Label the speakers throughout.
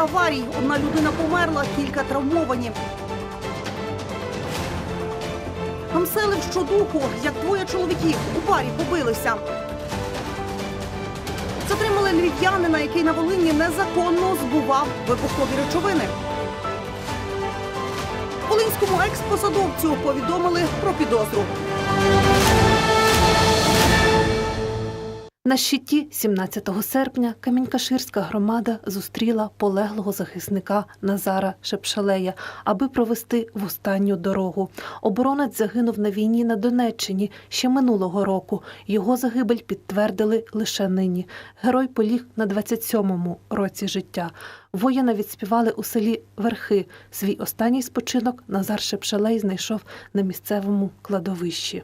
Speaker 1: аварій. Одна людина померла, кілька травмовані. Гамселив щодуху, як двоє чоловіків у барі побилися. Затримали львів'янина, який на Волині незаконно збував вибухові речовини. Волинському експосадовцю повідомили про підозру. На щиті 17 серпня Камінькаширська громада зустріла полеглого захисника Назара Шепшалея, аби провести в останню дорогу. Оборонець загинув на війні на Донеччині ще минулого року. Його загибель підтвердили лише нині. Герой поліг на 27-му році життя. Воїна відспівали у селі Верхи. Свій останній спочинок Назар Шепшалей знайшов на місцевому кладовищі.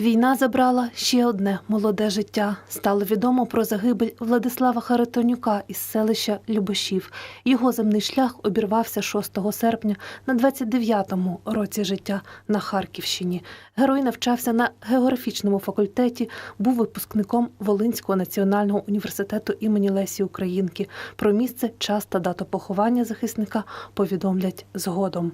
Speaker 1: Війна забрала ще одне молоде життя. Стало відомо про загибель Владислава Харитонюка із селища Любашів. Його земний шлях обірвався 6 серпня на 29-му році життя на Харківщині. Герой навчався на географічному факультеті, був випускником Волинського національного університету імені Лесі Українки. Про місце, час та дату поховання захисника повідомлять згодом.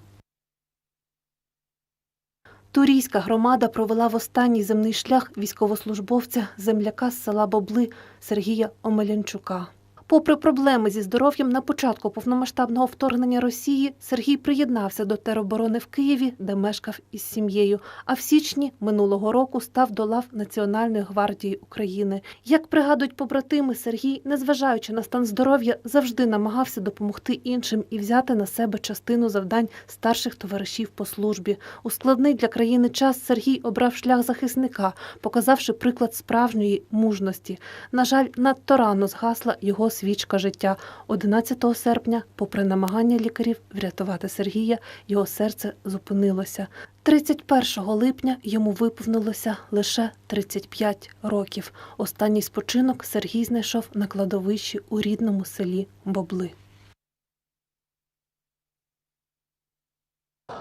Speaker 1: Турійська громада провела в останній земний шлях військовослужбовця земляка з села Бобли Сергія Омелянчука. Попри проблеми зі здоров'ям на початку повномасштабного вторгнення Росії, Сергій приєднався до тероборони в Києві, де мешкав із сім'єю. А в січні минулого року став до лав Національної гвардії України. Як пригадують побратими, Сергій, незважаючи на стан здоров'я, завжди намагався допомогти іншим і взяти на себе частину завдань старших товаришів по службі. У складний для країни час Сергій обрав шлях захисника, показавши приклад справжньої мужності. На жаль, надто рано згасла його свічка життя. 11 серпня, попри намагання лікарів врятувати Сергія, його серце зупинилося. 31 липня йому виповнилося лише 35 років. Останній спочинок Сергій знайшов на кладовищі у рідному селі Бобли.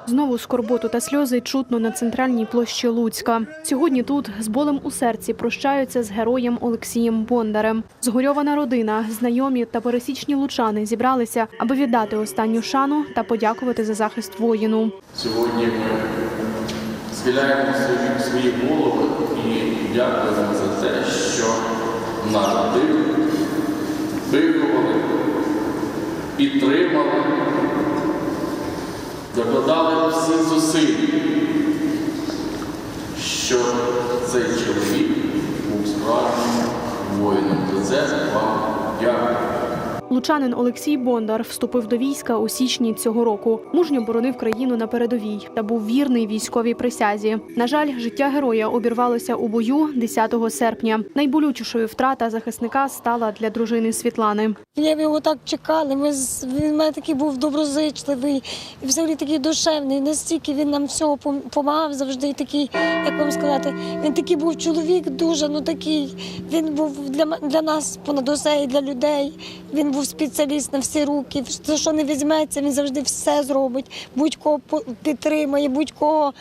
Speaker 2: Знову скорботу та сльози чутно на центральній площі Луцька. Сьогодні тут з болем у серці прощаються з героєм Олексієм Бондарем. Згорьована родина, знайомі та пересічні лучани зібралися, аби віддати останню шану та подякувати за захист воїну.
Speaker 3: Сьогодні ми схиляємо свої, голови і дякуємо за те, що нас див, виховали, підтримали, докладали всі зусиль, щоб цей чоловік був справжнім воїном. За це вам дякую.
Speaker 2: Лучанин Олексій Бондар вступив до війська у січні цього року. Мужньо боронив країну на передовій та був вірний військовій присязі. На жаль, життя героя обірвалося у бою 10 серпня. Найболючішою втрата захисника стала для дружини Світлани.
Speaker 4: Я його так чекали. Ми з- він мене такий був доброзичливий, і взагалі такий душевний. Настільки він нам всього допомагав завжди. Такий, як вам сказати, він такий був чоловік, дуже ну такий. Він був для для нас понад усе і для людей. Він був спеціаліст на всі руки. За що не візьметься, він завжди все зробить. Будь-кого підтримає, будь-кого.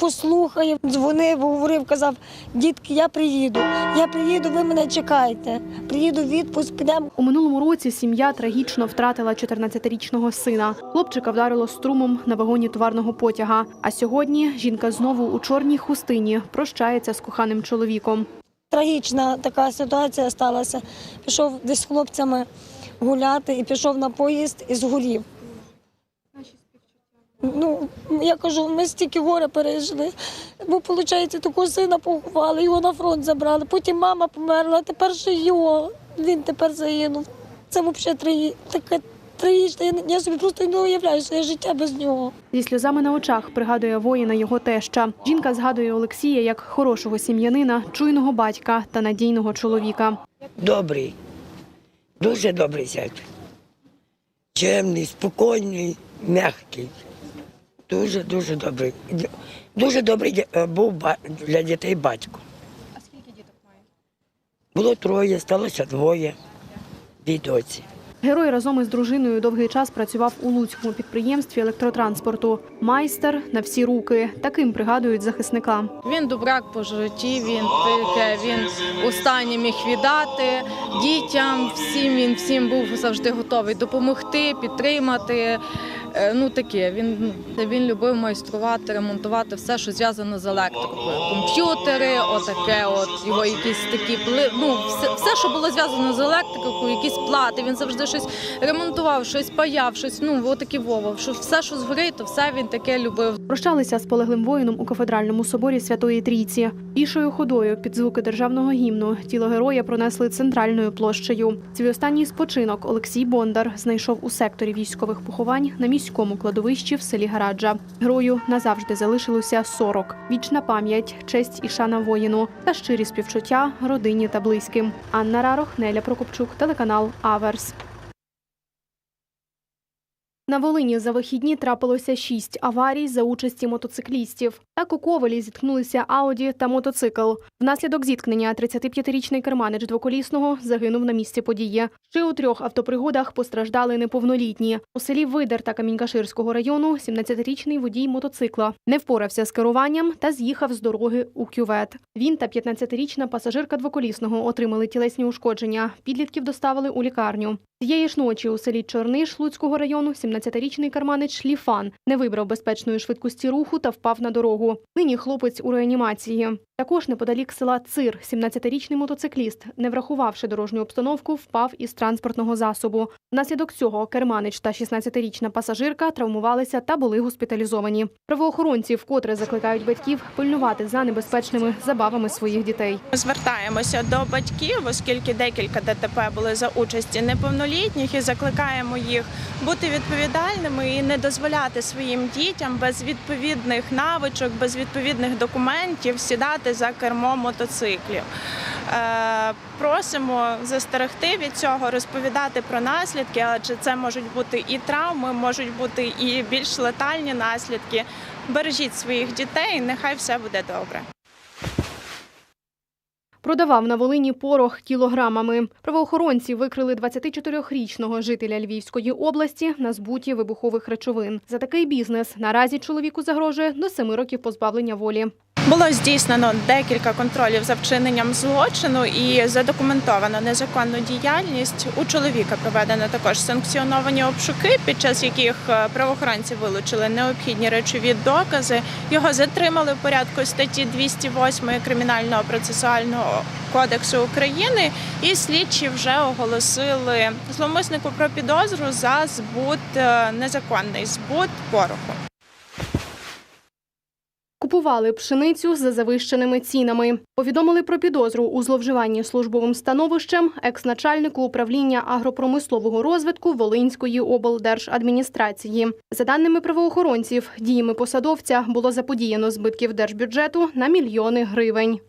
Speaker 4: Послухає, дзвонив, говорив, казав, дітки, я приїду, я приїду, ви мене чекайте. Приїду відпуск, підемо
Speaker 2: У минулому році сім'я трагічно втратила 14-річного сина. Хлопчика вдарило струмом на вагоні товарного потяга. А сьогодні жінка знову у чорній хустині прощається з коханим чоловіком.
Speaker 4: Трагічна така ситуація сталася. Пішов десь з хлопцями гуляти і пішов на поїзд і згорів. Ну, я кажу, ми стільки горя пережили. Бо, виходить, такого сина поховали, його на фронт забрали. Потім мама померла, тепер ще його. Він тепер загинув. Це взагалі траї... таке трагічне. Я, я собі просто не уявляю своє життя без нього.
Speaker 2: Зі сльозами на очах пригадує воїна його теща. Жінка згадує Олексія як хорошого сім'янина, чуйного батька та надійного чоловіка.
Speaker 5: Добрий, дуже добрий зять. Чемний, спокійний, м'який. Дуже, дуже добрий. Дуже добрий е, був для дітей батько. А скільки діток має? Було троє, сталося двоє. Дві доці.
Speaker 2: Герой разом із дружиною довгий час працював у Луцькому підприємстві електротранспорту. Майстер на всі руки. Таким пригадують захисника.
Speaker 6: Він добрак по житті, він таке, він у стані міг віддати дітям, всім він всім був завжди готовий допомогти, підтримати. Е, Ну таке, він, ну, він любив майструвати, ремонтувати все, що зв'язано з електрикою. Комп'ютери, отаке, от його якісь такі ну, все, все, що було зв'язано з електрикою, якісь плати. Він завжди щось ремонтував, щось паяв, щось, ну, отакі Вова. Що все, що згорить, то все він таке любив.
Speaker 2: Прощалися з полеглим воїном у кафедральному соборі Святої Трійці. Пішою ходою під звуки державного гімну тіло героя пронесли центральною площею. Свій останній спочинок Олексій Бондар знайшов у секторі військових поховань на міському кладовищі в селі Гараджа. Герою назавжди залишилося 40. Вічна пам'ять, честь і шана воїну та щирі співчуття родині та близьким. Анна Рарох, Неля Прокопчук, телеканал Аверс. На Волині за вихідні трапилося шість аварій за участі мотоциклістів. Так у Ковелі зіткнулися Ауді та мотоцикл. Внаслідок зіткнення 35-річний керманич двоколісного загинув на місці події. Ще у трьох автопригодах постраждали неповнолітні. У селі Видер та Камінькаширського району 17-річний водій мотоцикла не впорався з керуванням та з'їхав з дороги у кювет. Він та 15-річна пасажирка двоколісного отримали тілесні ушкодження. Підлітків доставили у лікарню. Цієї ж ночі у селі Чорниш Луцького району 17-річний карманич Ліфан не вибрав безпечної швидкості руху та впав на дорогу. Нині хлопець у реанімації. Також неподалік села Цир 17-річний мотоцикліст, не врахувавши дорожню обстановку, впав із транспортного засобу. Внаслідок цього керманич та 16-річна пасажирка травмувалися та були госпіталізовані. Правоохоронці вкотре закликають батьків пильнувати за небезпечними забавами своїх дітей.
Speaker 7: Звертаємося до батьків, оскільки декілька ДТП були за участі неповнолітніх, і закликаємо їх бути відповідальними і не дозволяти своїм дітям без відповідних навичок, без відповідних документів сідати за кермо мотоциклів. Е, Просимо застерегти від цього, розповідати про наслідки, адже це можуть бути і травми, можуть бути і більш летальні наслідки. Бережіть своїх дітей, нехай все буде добре.
Speaker 2: Продавав на Волині порох кілограмами. Правоохоронці викрили 24-річного жителя Львівської області на збуті вибухових речовин. За такий бізнес наразі чоловіку загрожує до семи років позбавлення волі.
Speaker 7: Було здійснено декілька контролів за вчиненням злочину і задокументовано незаконну діяльність. У чоловіка проведено також санкціоновані обшуки, під час яких е, правоохоронці вилучили необхідні речові докази. Його затримали в порядку статті 208 Кримінального процесуального кодексу України, і слідчі вже оголосили зловмиснику про підозру за збут е, незаконний збут пороху.
Speaker 2: Купували пшеницю за завищеними цінами. Повідомили про підозру у зловживанні службовим становищем екс-начальнику управління агропромислового розвитку Волинської облдержадміністрації. За даними правоохоронців, діями посадовця було заподіяно збитків держбюджету на мільйони гривень.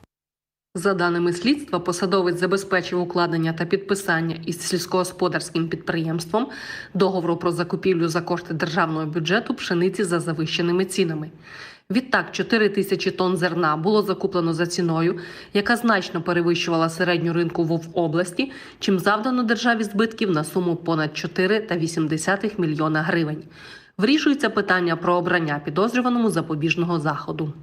Speaker 8: За даними слідства, посадовець забезпечив укладення та підписання із сільськогосподарським підприємством договору про закупівлю за кошти державного бюджету пшениці за завищеними цінами. Відтак, 4 тисячі тонн зерна було закуплено за ціною, яка значно перевищувала середню ринку в області, чим завдано державі збитків на суму понад 4,8 мільйона гривень. Вирішується питання про обрання підозрюваному запобіжного заходу.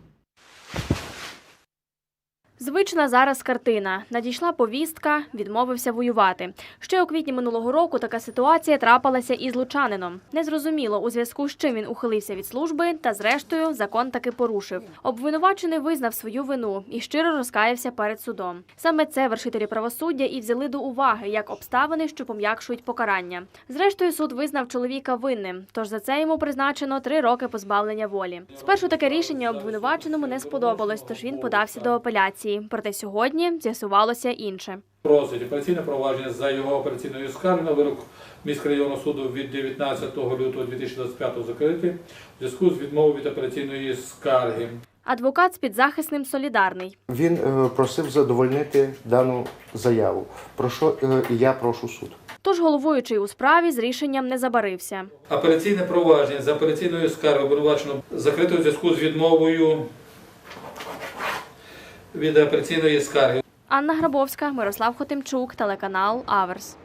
Speaker 9: Звична зараз картина. Надійшла повістка, відмовився воювати. Ще у квітні минулого року така ситуація трапилася із лучанином. Незрозуміло, у зв'язку з чим він ухилився від служби, та зрештою закон таки порушив. Обвинувачений визнав свою вину і щиро розкаявся перед судом. Саме це вершителі правосуддя і взяли до уваги як обставини, що пом'якшують покарання. Зрештою, суд визнав чоловіка винним, тож за це йому призначено три роки позбавлення волі. Спершу таке рішення обвинуваченому не сподобалось, тож він подався до апеляції. Проте сьогодні з'ясувалося інше.
Speaker 10: Просить операційне провадження за його операційною скаргою на вирок міськрайонного суду від 19 лютого 2025 закрити в зв'язку з відмовою від операційної скарги.
Speaker 9: Адвокат з підзахисним солідарний.
Speaker 11: Він е, просив задовольнити дану заяву. Про що е, я прошу суд.
Speaker 9: Тож головуючий у справі з рішенням не забарився.
Speaker 10: Операційне провадження за операційною скаргою обвинувачено закрито в зв'язку з відмовою від апеляційної скарги.
Speaker 9: Анна Грабовська, Мирослав Хотимчук, телеканал Аверс.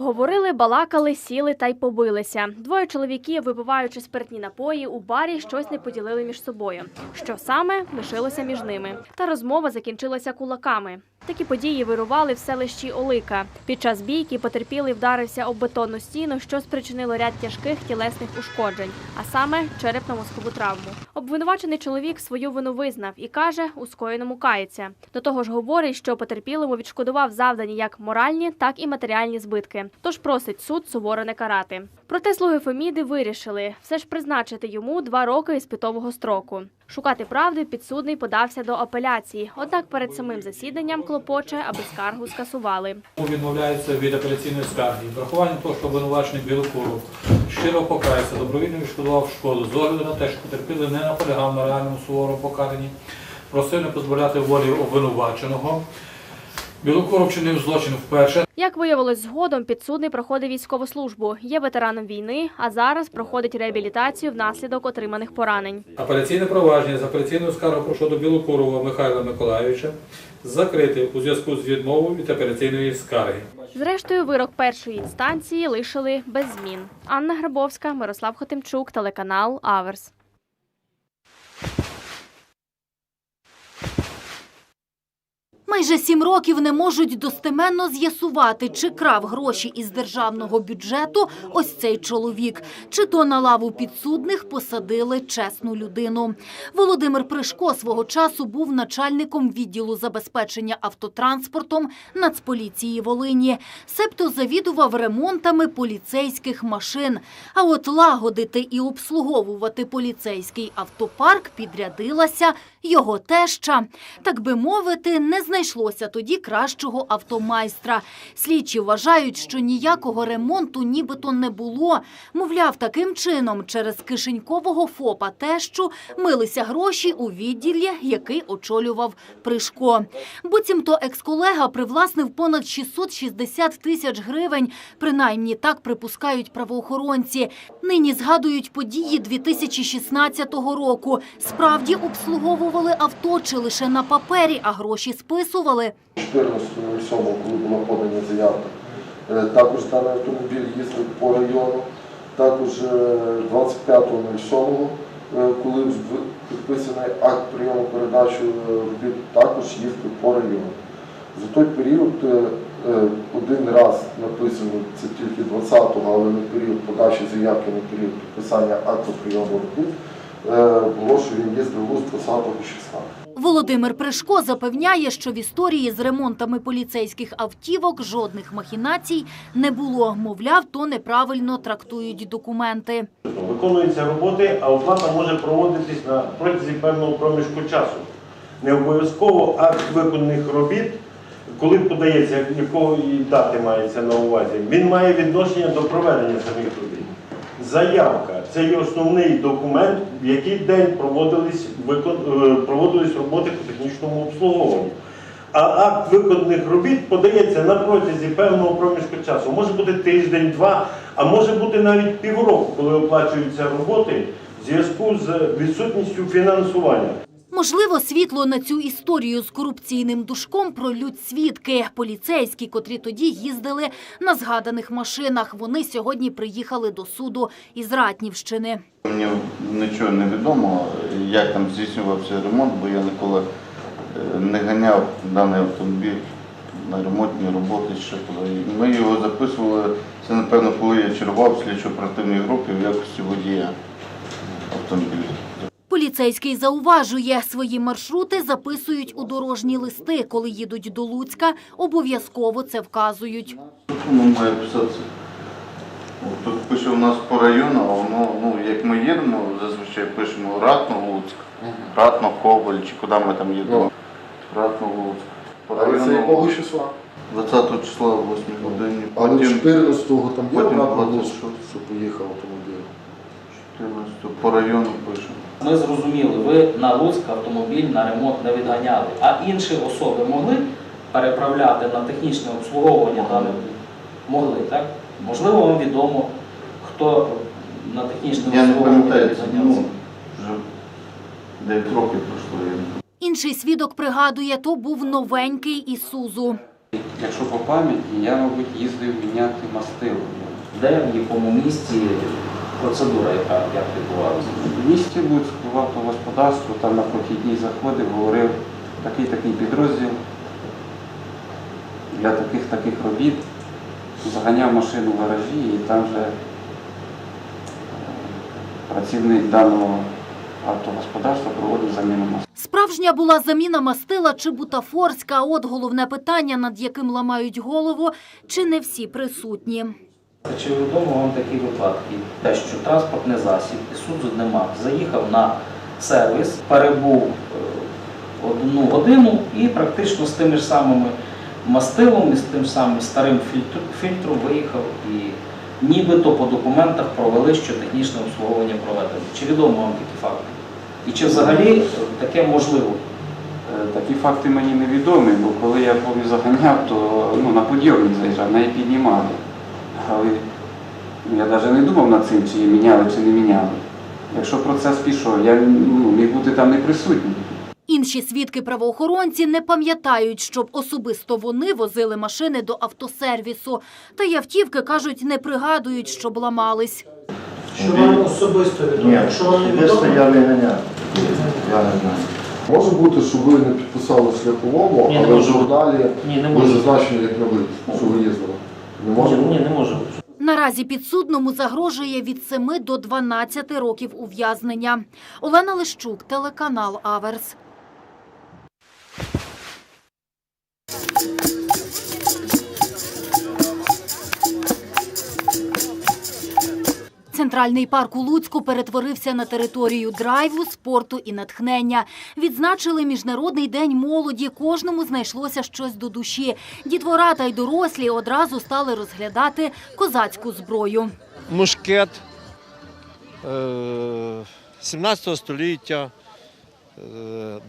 Speaker 9: Говорили, балакали, сіли та й побилися. Двоє чоловіків, випиваючи спиртні напої, у барі щось не поділили між собою. Що саме лишилося між ними. Та розмова закінчилася кулаками. Такі події вирували в селищі Олика. Під час бійки потерпілий вдарився об бетонну стіну, що спричинило ряд тяжких тілесних ушкоджень, а саме черепно-мозкову травму. Обвинувачений чоловік свою вину визнав і каже, у скоєному кається. До того ж, говорить, що потерпілому відшкодував завдані як моральні, так і матеріальні збитки. Тож просить суд суворо не карати. Проте слуги Феміди вирішили все ж призначити йому два роки іспитового строку. Шукати правди підсудний подався до апеляції. Однак перед самим засіданням клопоче, аби скаргу скасували.
Speaker 10: Відмовляється від апеляційної скарги. Врахуванням того, що обвинувачений Білокуров щиро покаявся, добровільно відшкодував шкоду, з огляду на те, що потерпілий не наполягав на реальному суворому покаранні, просив не позбавляти волі обвинуваченого. Білокуров вчинив злочин вперше.
Speaker 9: Як виявилось згодом, підсудний проходив військову службу, є ветераном війни, а зараз проходить реабілітацію внаслідок отриманих поранень.
Speaker 10: Апеляційне провадження з апеляційною скаргою щодо Білокурова Михайла Миколайовича закрити у зв'язку з відмовою від апеляційної скарги.
Speaker 9: Зрештою, вирок першої інстанції лишили без змін. Анна Грабовська, Мирослав Хотимчук, телеканал Аверс.
Speaker 12: Майже сім років не можуть достеменно з'ясувати, чи крав гроші із державного бюджету ось цей чоловік, чи то на лаву підсудних посадили чесну людину. Володимир Пришко свого часу був начальником відділу забезпечення автотранспортом Нацполіції Волині, себто завідував ремонтами поліцейських машин. А от лагодити і обслуговувати поліцейський автопарк підрядилася його теща. Так би мовити, не знайшлося тоді кращого автомайстра. Слідчі вважають, що ніякого ремонту нібито не було. Мовляв, таким чином через кишенькового ФОПа тещу милися гроші у відділі, який очолював Пришко. Буцімто екс-колега привласнив понад 660 тисяч гривень. Принаймні так припускають правоохоронці. Нині згадують події 2016 року. Справді обслуговували авто чи лише на папері, а гроші списували.
Speaker 3: 14.07, коли була подана заявка. Е, Також даний автомобіль їздив по району. Також е, 25.07, е, коли в- підписаний акт прийому передачі е, робіт, також їздив по району. За той період е, е, один раз написано, це тільки 20-го, але на період подачі заявки, на період підписання акту прийому робіт, е, було, що він їздив луз 20-го числа.
Speaker 12: Володимир Пришко запевняє, що в історії з ремонтами поліцейських автівок жодних махінацій не було. Мовляв, то неправильно трактують документи.
Speaker 13: Виконуються роботи, а оплата може проводитись на протязі певного проміжку часу. Не обов'язково акт виконаних робіт, коли подається, якого і дати мається на увазі, він має відношення до проведення самих робіт. Заявка це є основний документ, в який день проводились, е, проводились роботи по технічному обслуговуванню. А акт виконаних робіт подається на протязі певного проміжку часу. Може бути тиждень, два, а може бути навіть півроку, коли оплачуються роботи в зв'язку з відсутністю фінансування.
Speaker 12: Можливо, світло на цю історію з корупційним душком пролють свідки. Поліцейські, котрі тоді їздили на згаданих машинах. Вони сьогодні приїхали до суду із Ратнівщини.
Speaker 14: Мені нічого не відомо, як там здійснювався ремонт, бо я ніколи е, не ганяв даний автомобіль на ремонтні роботи. Ми його записували, це напевно, коли я чергував в слідчо-оперативній групі в якості водія автомобіля.
Speaker 12: Поліцейський зауважує, свої маршрути записують у дорожні листи. Коли їдуть до Луцька, обов'язково це вказують.
Speaker 14: Воно має писатися. Тут пише у нас по району, а воно, ну, як ми їдемо, зазвичай пишемо Ратно Луцьк, Ратно Коваль, чи куди ми там їдемо. Ратно Луцьк. По району
Speaker 11: числа?
Speaker 14: 20 числа в 8 годині.
Speaker 11: Але
Speaker 14: Потім
Speaker 11: 14-го там є
Speaker 14: потім 26.
Speaker 11: що поїхав автомобіль.
Speaker 14: 14 по району пишемо.
Speaker 15: Ми зрозуміли, ви на Луцьк автомобіль на ремонт не відганяли, а інші особи могли переправляти на технічне обслуговування даних могли, так? Можливо, вам відомо, хто на технічне
Speaker 14: Я не
Speaker 15: обслуговування
Speaker 14: пам'ятаю, це
Speaker 15: відганявся.
Speaker 14: ну, вже 9 років пройшло. я не
Speaker 12: Інший свідок пригадує, то був новенький Ісузу.
Speaker 16: якщо по пам'яті, я, мабуть, їздив міняти мастило.
Speaker 15: Де в якому місті процедура, яка як відбувалася?
Speaker 16: В місті Луцьк, в автогосподарству, там на прохідній заходив, говорив такий такий підрозділ для таких таких робіт. Заганяв машину в гаражі і там вже е, працівник даного автогосподарства проводив заміну мастила.
Speaker 12: Справжня була заміна мастила чи бутафорська, от головне питання, над яким ламають голову, чи не всі присутні.
Speaker 15: Чи відомо вам такі випадки? Те, що транспортний засіб Ісудзу Демак заїхав на сервіс, перебув е, одну годину і практично з тими ж самими мастилом і з тим самим старим фільтром виїхав і нібито по документах провели, що технічне обслуговування проведено. Чи відомо вам такі факти? І чи взагалі е, таке можливо?
Speaker 16: Е, Такі факти мені невідомі, бо коли я повні заганяв, то ну, на подйомник заїжджав, неї піднімали. Але я навіть не думав над цим, чи її міняли, чи не міняли. Якщо процес пішов, я ну, міг бути там не присутній.
Speaker 12: Інші свідки правоохоронці не пам'ятають, щоб особисто вони возили машини до автосервісу. Та й автівки, кажуть, не пригадують, щоб ламались.
Speaker 17: Що вам особисто відомо?
Speaker 11: Ні,
Speaker 17: Якщо вам не відомо,
Speaker 11: я не ганяв. Я не знаю.
Speaker 3: Може бути, що ви не підписали в шляховому,
Speaker 17: Ні, не
Speaker 3: але в
Speaker 17: може
Speaker 3: журналі
Speaker 17: Ні, не
Speaker 3: ви зазначені як набит, що ви їздили. Не може
Speaker 17: ні, не може.
Speaker 12: Наразі підсудному загрожує від 7 до 12 років ув'язнення. Олена Лищук, телеканал Аверс. Центральний парк у Луцьку перетворився на територію драйву, спорту і натхнення. Відзначили Міжнародний день молоді. Кожному знайшлося щось до душі. Дітвора та й дорослі одразу стали розглядати козацьку зброю.
Speaker 18: мушкет е, 17 століття, е,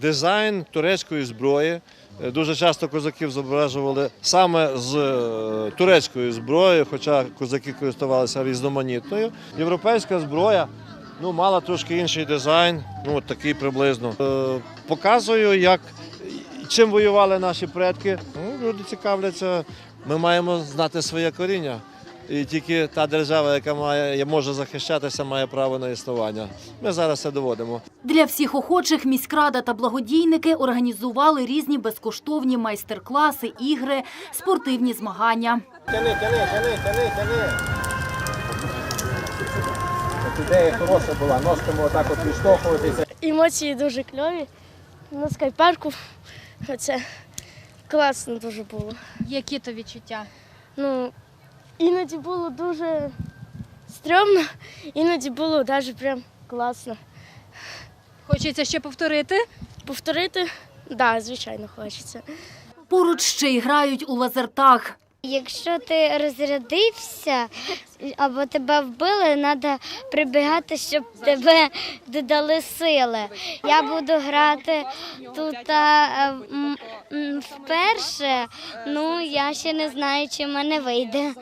Speaker 18: дизайн турецької зброї. Е, Дуже часто козаків зображували саме з е, турецькою зброєю, хоча козаки користувалися різноманітною. Європейська зброя ну, мала трошки інший дизайн, ну от такий приблизно. Е, Показую, як чим воювали наші предки. Ну, люди цікавляться. Ми маємо знати своє коріння. І тільки та держава, яка має може захищатися, має право на існування. Ми зараз це доводимо.
Speaker 12: Для всіх охочих міськрада та благодійники організували різні безкоштовні майстер-класи, ігри, спортивні змагання.
Speaker 17: Тяни, тяни, тяни, тяни, тяни. От ідея хороша була, ножками отак от відштовхуватися.
Speaker 19: Емоції дуже кльові. На скайпарку це класно дуже було.
Speaker 20: Які то відчуття?
Speaker 19: Ну, іноді було дуже стрьомно, іноді було навіть прям класно.
Speaker 20: Хочеться ще повторити?
Speaker 19: Повторити? Так, да, звичайно, хочеться.
Speaker 12: Поруч ще й грають у лазертаг.
Speaker 21: Якщо ти розрядився або тебе вбили, треба прибігати, щоб тебе додали сили. Я буду грати тут а, вперше. Ну я ще не знаю, чи в мене вийде.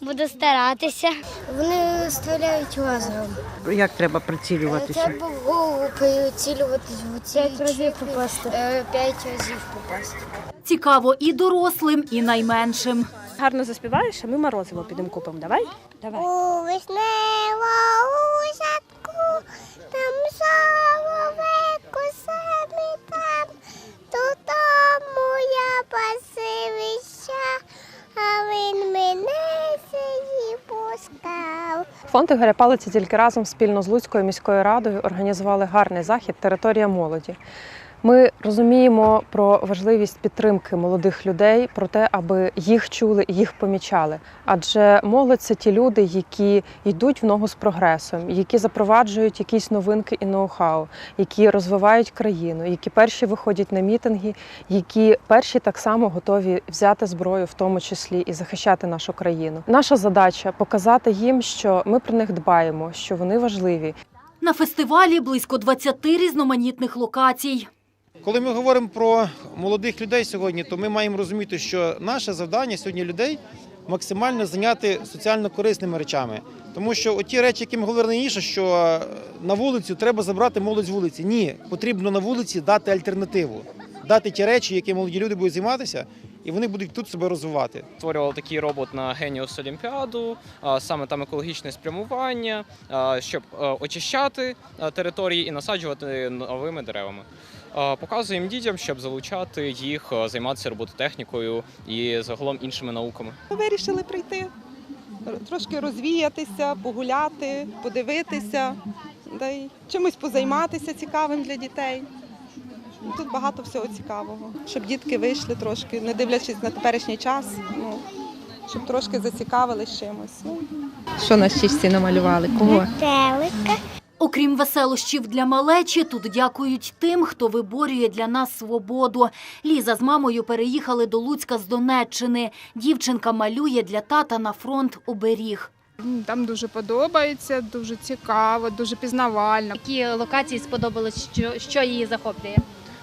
Speaker 21: Буду старатися. Вони стріляють лазером.
Speaker 22: Як треба прицілюватися?
Speaker 21: Треба в голову ці п'ять разів попасти. П'ять разів попасти.
Speaker 12: Цікаво і дорослим, і найменшим.
Speaker 23: Гарно заспіваєш, а ми морозиво підемо купимо. Давай? Давай.
Speaker 21: У вишневому садку, там соловейку самі там, тут моя пасивища, а він мене сиї пускав.
Speaker 24: Фонд Ігоря Палиці тільки разом спільно з Луцькою міською радою організували гарний захід Територія молоді. Ми розуміємо про важливість підтримки молодих людей, про те, аби їх чули і їх помічали. Адже молодь це ті люди, які йдуть в ногу з прогресом, які запроваджують якісь новинки і ноу-хау, які розвивають країну, які перші виходять на мітинги, які перші так само готові взяти зброю, в тому числі і захищати нашу країну. Наша задача показати їм, що ми про них дбаємо, що вони важливі.
Speaker 12: На фестивалі близько 20 різноманітних локацій.
Speaker 25: Коли ми говоримо про молодих людей сьогодні, то ми маємо розуміти, що наше завдання сьогодні людей максимально зайняти соціально корисними речами. Тому що ті речі, які ми говорили раніше, що на вулицю треба забрати молодь з вулиці. Ні, потрібно на вулиці дати альтернативу, дати ті речі, які молоді люди будуть займатися, і вони будуть тут себе розвивати.
Speaker 26: Створювали такий робот на Геніус Олімпіаду, саме там екологічне спрямування, щоб е, очищати е, території і насаджувати новими деревами. Показуємо дітям, щоб залучати їх займатися робототехнікою і загалом іншими науками.
Speaker 27: Вирішили прийти, трошки розвіятися, погуляти, подивитися, да й чимось позайматися цікавим для дітей. Тут багато всього цікавого, щоб дітки вийшли трошки, не дивлячись на теперішній час, ну, щоб трошки зацікавились чимось. Ну,
Speaker 28: Що на щічці намалювали? Кого?
Speaker 12: Окрім веселощів для малечі, тут дякують тим, хто виборює для нас свободу. Ліза з мамою переїхали до Луцька з Донеччини. Дівчинка малює для тата на фронт оберіг.
Speaker 29: Там дуже подобається, дуже цікаво, дуже пізнавально.
Speaker 20: Які локації сподобались, що, що її захоплює?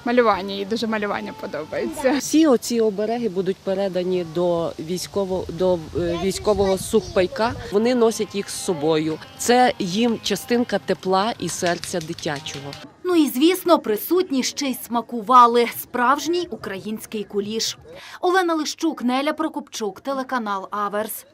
Speaker 29: Малювання, їй дуже малювання подобається.
Speaker 30: Всі оці обереги будуть передані до військового до е, військового сухпайка. Вони носять їх з собою. Це їм частинка тепла і серця дитячого.
Speaker 12: Ну і звісно, присутні ще й смакували справжній український куліш. Олена Лищук, Неля Прокопчук, телеканал Аверс.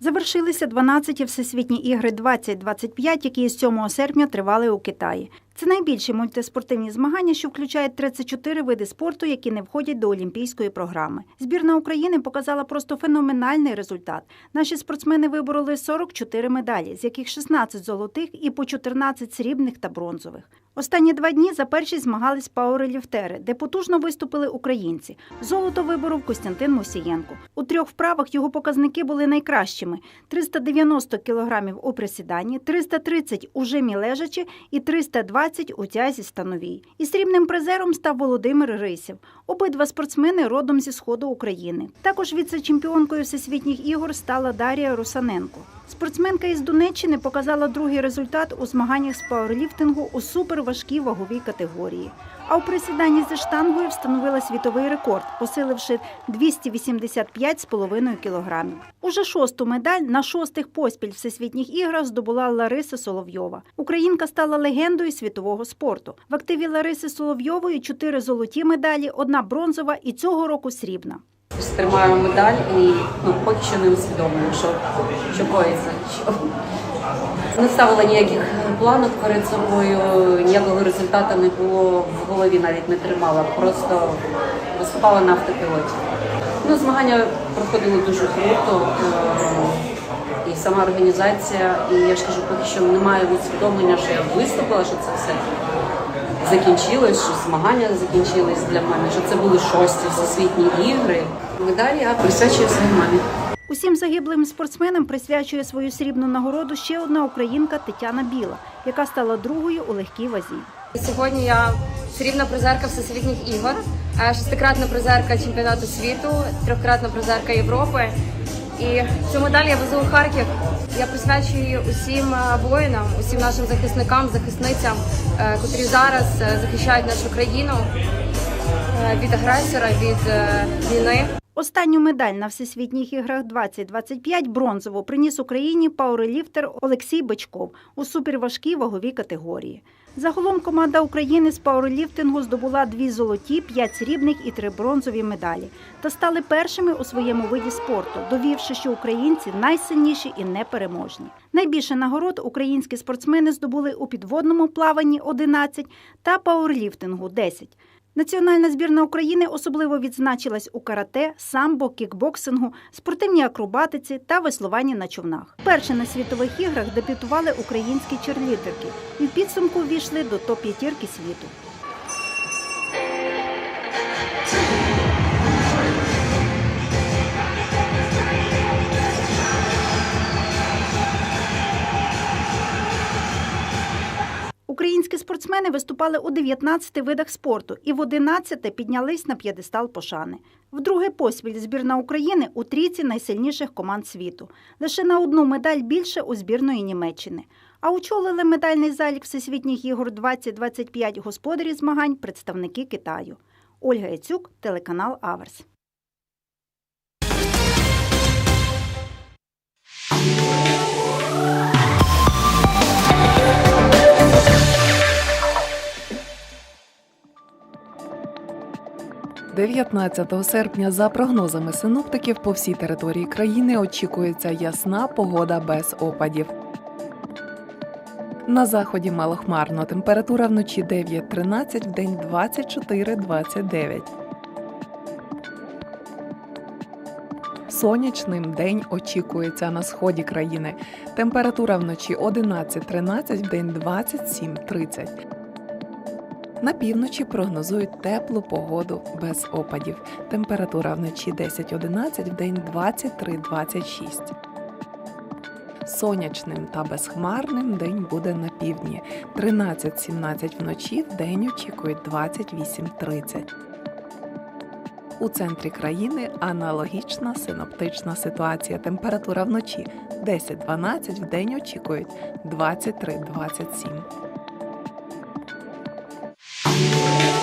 Speaker 31: Завершилися 12-ті Всесвітні ігри 2025, які з 7 серпня тривали у Китаї. Це найбільші мультиспортивні змагання, що включають 34 види спорту, які не входять до олімпійської програми. Збірна України показала просто феноменальний результат. Наші спортсмени вибороли 44 медалі, з яких 16 золотих і по 14 срібних та бронзових. Останні два дні за першість змагались пауерліфтери, де потужно виступили українці. Золото виборов Костянтин Мосієнко. У трьох вправах його показники були найкращими: 390 кілограмів у присіданні, 330 у жимі лежачи і 320 у тязі становій. І срібним призером став Володимир Рисів. Обидва спортсмени родом зі сходу України. Також віце-чемпіонкою всесвітніх ігор стала Дарія Русаненко. Спортсменка із Донеччини показала другий результат у змаганнях з пауерліфтингу у суперважкій ваговій категорії. А у присіданні зі штангою встановила світовий рекорд, посиливши 285,5 кілограмів. Уже шосту медаль на шостих поспіль всесвітніх іграх здобула Лариса Соловйова. Українка стала легендою світового спорту. В активі Лариси Соловйової чотири золоті медалі, одна бронзова і цього року срібна.
Speaker 32: Тримаю медаль і ну, поки що не усвідомлюю, що, що коїться. Що... Не ставила ніяких планок перед собою, ніякого результату не було в голові, навіть не тримала, просто виступала на автопілоті. Ну, змагання проходили дуже круто. е, І сама організація, і я ж кажу, поки що немає усвідомлення, що я виступила, що це все закінчилось, що змагання закінчились для мене, що це були шості всесвітні ігри. Медалі я присвячую своїй мамі.
Speaker 31: Усім загиблим спортсменам присвячує свою срібну нагороду ще одна українка Тетяна Біла, яка стала другою у легкій вазі.
Speaker 33: Сьогодні я срібна призерка всесвітніх ігор, е, шестикратна призерка чемпіонату світу, трьохкратна призерка Європи. І цю медаль я везу у Харків. Я присвячую її усім е, воїнам, усім нашим захисникам, захисницям, е, котрі зараз е, захищають нашу країну від агресора, від війни.
Speaker 31: Останню медаль на всесвітніх іграх 2025 бронзову приніс Україні пауерліфтер Олексій Бичков у суперважкій ваговій категорії. Загалом команда України з пауерліфтингу здобула дві золоті, п'ять срібних і три бронзові медалі та стали першими у своєму виді спорту, довівши, що українці найсильніші і непереможні. Найбільше нагород українські спортсмени здобули у підводному плаванні 11 та пауерліфтингу 10. Національна збірна України особливо відзначилась у карате, самбо, кікбоксингу, спортивній акробатиці та веслуванні на човнах. Перше на світових іграх дебютували українські черлідерки і в підсумку ввійшли до топ-п'ятірки світу. Українські спортсмени виступали у 19 видах спорту і в 11 піднялись на п'єдестал пошани. Вдруге поспіль збірна України у трійці найсильніших команд світу. Лише на одну медаль більше у збірної Німеччини. А очолили медальний залік Всесвітніх ігор 2025 господарі змагань представники Китаю. Ольга Яцюк, телеканал Аверс.
Speaker 34: 19 серпня, за прогнозами синоптиків, по всій території країни очікується ясна погода без опадів. На заході малохмарно. Температура вночі 9-13, вдень 24-29. Сонячним день очікується на сході країни. Температура вночі 11-13, вдень 27-30. На півночі прогнозують теплу погоду без опадів. Температура вночі 10-11, вдень 23-26. Сонячним та безхмарним день буде на півдні. 13-17 вночі, вдень очікують 28-30. У центрі країни аналогічна синоптична ситуація. Температура вночі 10-12, вдень очікують 23-27. Thank you.